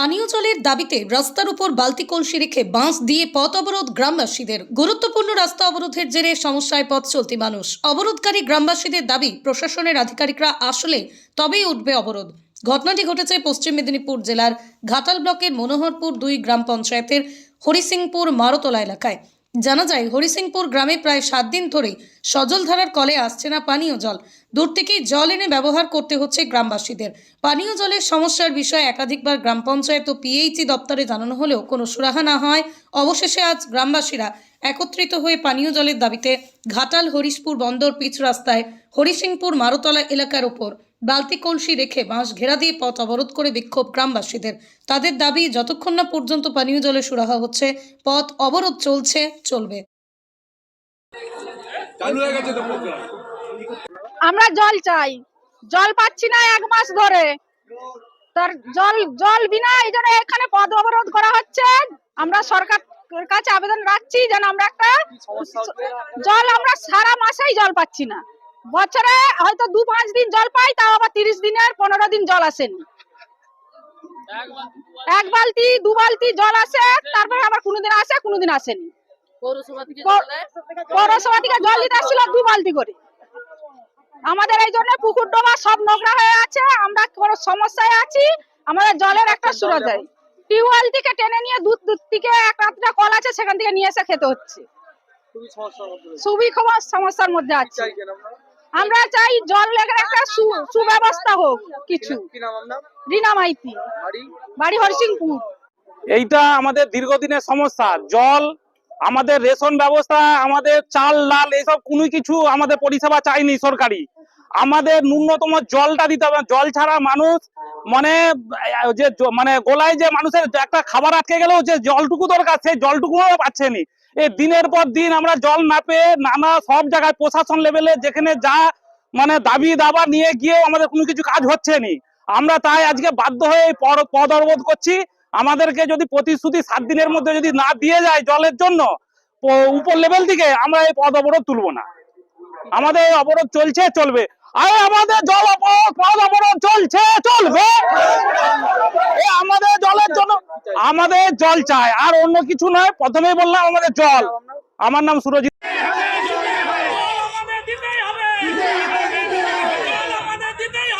পানীয় জলের দাবিতে রাস্তার উপর বালতি কলসি রেখে বাঁশ দিয়ে পথ অবরোধ গ্রামবাসীদের। গুরুত্বপূর্ণ রাস্তা অবরোধের জেরে সমস্যায় পথ চলতি মানুষ। অবরোধকারী গ্রামবাসীদের দাবি, প্রশাসনের আধিকারিকরা আসলে তবেই উঠবে অবরোধ। ঘটনাটি ঘটেছে পশ্চিম মেদিনীপুর জেলার ঘাটাল ব্লকের মনোহরপুর দুই গ্রাম পঞ্চায়েতের হরিসিংপুর মারতলা এলাকায়। জানা যায়, হরিসিংপুর গ্রামে প্রায় সাত দিন ধরেই সজলধারার কলে আসছে না পানীয় জল। দূর থেকেই জল এনে ব্যবহার করতে হচ্ছে গ্রামবাসীদের। পানীয় জলের সমস্যার বিষয়ে একাধিকবার গ্রাম পঞ্চায়েত ও পিএইচি দপ্তরে জানানো হলেও কোনো সুরাহা না হয়। অবশেষে আজ গ্রামবাসীরা একত্রিত হয়ে পানীয় জলের দাবিতে ঘাটাল, হরিশপুর বন্দর পিচ রাস্তায় হরিসিংপুর মারতলা এলাকার ওপর বালতি কলসি রেখে বাঁশ ঘেরা দিয়ে পথ অবরোধ করে বিক্ষোভ গ্রামবাসীদের। তাদের দাবি যতক্ষণ না পর্যন্ত পানীয় জলে সুরাহা হচ্ছে পথ অবরোধ চলছে চলবে। আমরা জল চাই। জল পাচ্ছি না এক মাস ধরে। তার জল জল বিনা এই জন্য এখানে পদ অবরোধ করা হচ্ছে। আমরা সরকার কাছে আবেদন রাখছি যেন আমরা একটা জল আমরা সারা মাসেই জল পাচ্ছি না। বছরে হয়তো দু পাঁচ দিন জল পাই তাও আবার তিরিশ দিনের পনেরো দিন জল আসেনি। এক বালতি দু বালতি জল আসে তারপরে আবার কোনোদিন আসে কোনোদিন আসেনি। পৌরসভা থেকে জল থেকে জল দিতে আসছিল দু বালতি করে। আমাদের এই জন্য পুকুর ডোবা সব নোংরা হয়ে আছে আমরা কোনো সমস্যায় আছি আমাদের জলের একটা সুরা যায় টিউবওয়েল থেকে টেনে নিয়ে দুধ দুধ থেকে এক রাতটা কল আছে সেখান থেকে নিয়ে এসে খেতে হচ্ছে। খুবই সমস্যার মধ্যে খবর সমস্যার মধ্যে আছে। আমরা চাই জল লেগে একটা সুব্যবস্থা হোক কিছু। কি নাম আপনার? রিনা মাইতি। বাড়ি? বাড়ি হরসিংপুর। এইটা আমাদের দীর্ঘদিনের সমস্যা। জল আমাদের রেশন ব্যবস্থা আমাদের চাল লাল এসব কোনো কিছু আমাদের পরিষেবা চাইনি সরকারি। আমাদের ন্যূনতম জলটা দিতে হবে। জল ছাড়া মানুষ মানে যে মানে গোলায় যে মানুষের একটা খাবার আটকে গেলেও যে জলটুকু দরকার সেই জলটুকুও পাচ্ছেনি এই দিনের পর দিন আমরা জল না পেয়ে নানা সব জায়গায় প্রশাসন লেভেলে যেখানে যা মানে দাবি দাবা নিয়ে গিয়ে আমাদের কোনো কিছু কাজ হচ্ছে নি। আমরা তাই আজকে বাধ্য হয়ে পদ অবরোধ করছি। আমাদেরকে যদি প্রতিশ্রুতি সাত দিনের মধ্যে যদি না দিয়ে যায় জলের জন্য উপর লেভেল থেকে আমরা এই পদ অবরোধ তুলবো না। আমাদের এই অবরোধ চলছে চলবে। আরে আমাদের জল অবরোধ পদ অবরোধ চলছে চলবে। আমাদের জলের আমাদের জল চাই আর অন্য কিছু নয় প্রথমেই বললাম আমাদের জল। আমার নাম সুরজিৎ। আমাদের দিতেই হবে জল আমাদের দিতেই